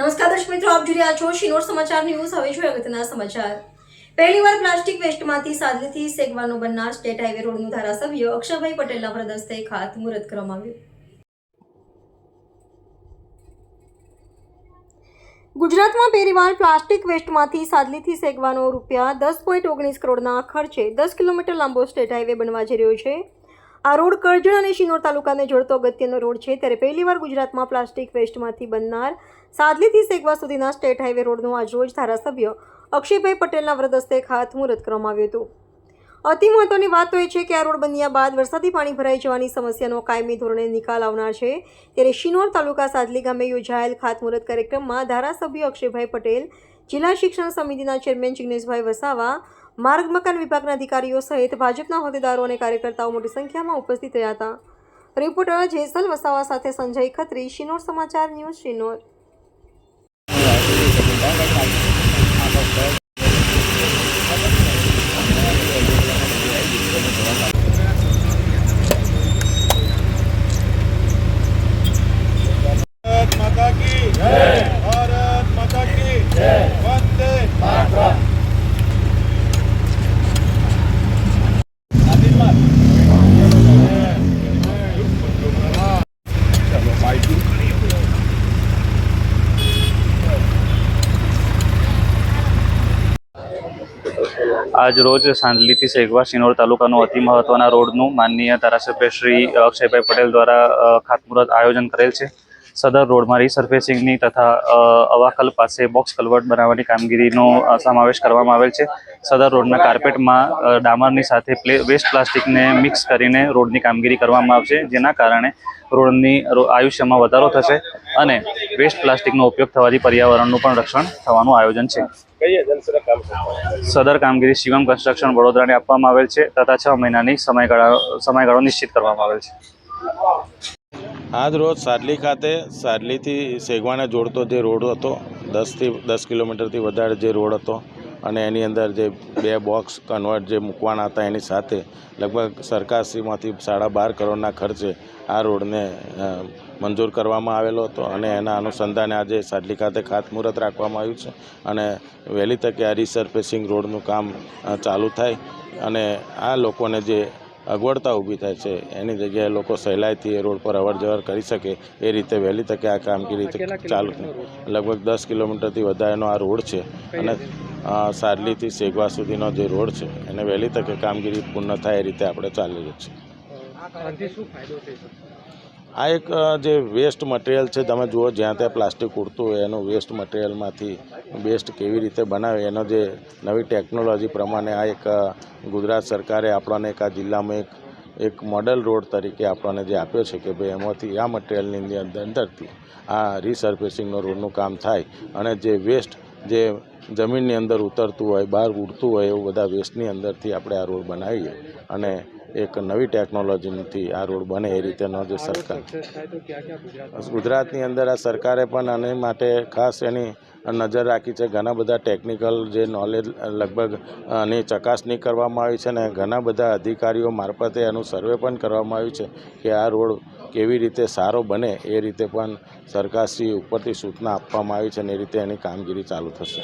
નમસ્કાર દર્શક મિત્રો, આપ જોઈ રહ્યા છો શિનોર સમાચાર ન્યૂઝ. હવે જોઈએ અગત્યના સમાચાર. પહેલીવાર પ્લાસ્ટિક વેસ્ટમાંથી સાદલીથી સેગવાનો બનનાર સ્ટેટ હાઈવે રોડનું ધારાસભ્ય અક્ષરભાઈ પટેલના વરદસ્તે ખાતમુહૂર્ત કરવામાં આવ્યું. ગુજરાતમાં પહેલીવાર પ્લાસ્ટિક વેસ્ટમાંથી સાદલીથી સેગવાનો રૂપિયા દસ પોઈન્ટ ઓગણીસ કરોડના ખર્ચે દસ કિલોમીટર લાંબો સ્ટેટ હાઈવે બનવા જઈ રહ્યો છે. આ રોડ કરજણ અને શિનોર તાલુકાને જોડતો અગત્યનો રોડ છે. ત્યારે પહેલીવાર ગુજરાતમાં પ્લાસ્ટિક વેસ્ટમાંથી બનનાર સાદલીથી સેગવા સુધીના સ્ટેટ હાઈવે રોડનું આજરોજ ધારાસભ્ય અક્ષયભાઈ પટેલના વ્રદસ્તે ખાતમુહૂર્ત કરવામાં આવ્યું હતું. અતિ મહત્વની વાત તો એ છે કે આ રોડ બન્યા બાદ વરસાદી પાણી ભરાઈ જવાની સમસ્યાનો કાયમી ધોરણે નિકાલ આવનાર છે. ત્યારે શિનોર તાલુકા સાદલી ગામે યોજાયેલ ખાતમુહૂર્ત કાર્યક્રમમાં ધારાસભ્ય અક્ષયભાઈ પટેલ જિલ્લા શિક્ષણ સમિતિના ચેરમેન જિગ્નેશભાઈ વસાવા, માર્ગ મકાન વિભાગના અધિકારીઓ સહિત ભાજપના હોદ્દેદારો અને કાર્યકર્તાઓ મોટી સંખ્યામાં ઉપસ્થિત રહ્યા હતા. રિપોર્ટર જેસલ વસાવા સાથે સંજય ખત્રી, શિનોર સમાચાર ન્યૂઝ, શિનોર. આજ રોજ સાંદલીથી સેગવા શિનોર તાલુકાનો અતિ મહત્વના રોડનું માનનીય ધારાસભ્ય શ્રી અક્ષયભાઈ પટેલ દ્વારા ખાતમુહૂર્ત આયોજન કરેલ છે. સદર રોડમાં રીસર્ફેસિંગની તથા અવાકલ પાસે બોક્સ કલવર્ટ બનાવવાની કામગીરીનો સમાવેશ કરવામાં આવેલ છે. સદર રોડના કાર્પેટમાં ડામરની સાથે વેસ્ટ પ્લાસ્ટિકને મિક્સ કરીને રોડની કામગીરી કરવામાં આવશે, જેના કારણે રોડની આયુષ્યમાં વધારો થશે અને વેસ્ટ પ્લાસ્ટિકનો ઉપયોગ થવાથી પર્યાવરણનું પણ રક્ષણ થવાનું આયોજન છે. સદર કામગીરી શિવમ કન્સ્ટ્રક્શન વડોદરાને આપવામાં આવેલ છે. તથા છ મહિનાની સમયગાળા સમયગાળો નિશ્ચિત કરવામાં આવેલ છે. આજ રોજ સાડલી ખાતે સાડલીથી સેગવાને જોડતો જે રોડ હતો દસથી દસ કિલોમીટરથી વધારે જે રોડ હતો અને એની અંદર જે બે બોક્સ કન્વર્ટ જે મૂકવાના હતા એની સાથે લગભગ સરકારશ્રીમાંથી સાડા બાર કરોડના ખર્ચે આ રોડને મંજૂર કરવામાં આવેલો હતો અને એના અનુસંધાને આજે સાડલી ખાતે ખાતમુહૂર્ત રાખવામાં આવ્યું છે અને વહેલી તકે આ રિસર્ફેસિંગ રોડનું કામ ચાલુ થાય અને આ લોકોને જે અગવડતા ઊભી થાય છે. એની જગ્યાએ લોકો સહેલાઈથી એ રોડ પર અવર જવર કરી શકે એ રીતે વહેલી તકે આ કામગીરી ચાલુ લગભગ દસ કિલોમીટરથી વધારેનો આ રોડ છે. અને સારલીથી સેગવા સુધીનો જે રોડ છે એને વહેલી તકે કામગીરી પૂર્ણ થાય એ રીતે આપણે ચાલી રહ્યું છે. આ એક જે વેસ્ટ મટીરિયલ છે, તમે જુઓ જ્યાં ત્યાં પ્લાસ્ટિક ઉડતું હોય, એનું વેસ્ટ મટીરિયલમાંથી બેસ્ટ કેવી રીતે બનાવે, એનો જે નવી ટેકનોલોજી પ્રમાણે આ એક ગુજરાત સરકારે આપણને એક આ જિલ્લામાં એક એક મોડલ રોડ તરીકે આપણને જે આપ્યો છે કે ભાઈ એમાંથી આ મટીરિયલની અંદર, અંદરથી આ રીસર્ફેસિંગનો રોડનું કામ થાય અને જે વેસ્ટ જે જમીનની અંદર ઉતરતું હોય, બહાર ઉડતું હોય, એવું બધા વેસ્ટની અંદરથી આપણે આ રોડ બનાવીએ. અને એક નવી ટેકનોલોજીથી આ રોડ બને એ રીતેનો જે સરકાર. ગુજરાતની અંદર આ સરકારે પણ આને માટે ખાસ એની નજર રાખી છે. ઘણા બધા ટેકનિકલ જે નોલેજ લગભગ આની ચકાસણી કરવામાં આવી છે અને ઘણા બધા અધિકારીઓ મારફતે એનું સર્વે પણ કરવામાં આવ્યું છે કે આ રોડ કેવી રીતે સારો બને એ રીતે પણ સરકારશ્રી ઉપરથી સૂચના આપવામાં આવી છે અને એ રીતે એની કામગીરી ચાલુ થશે.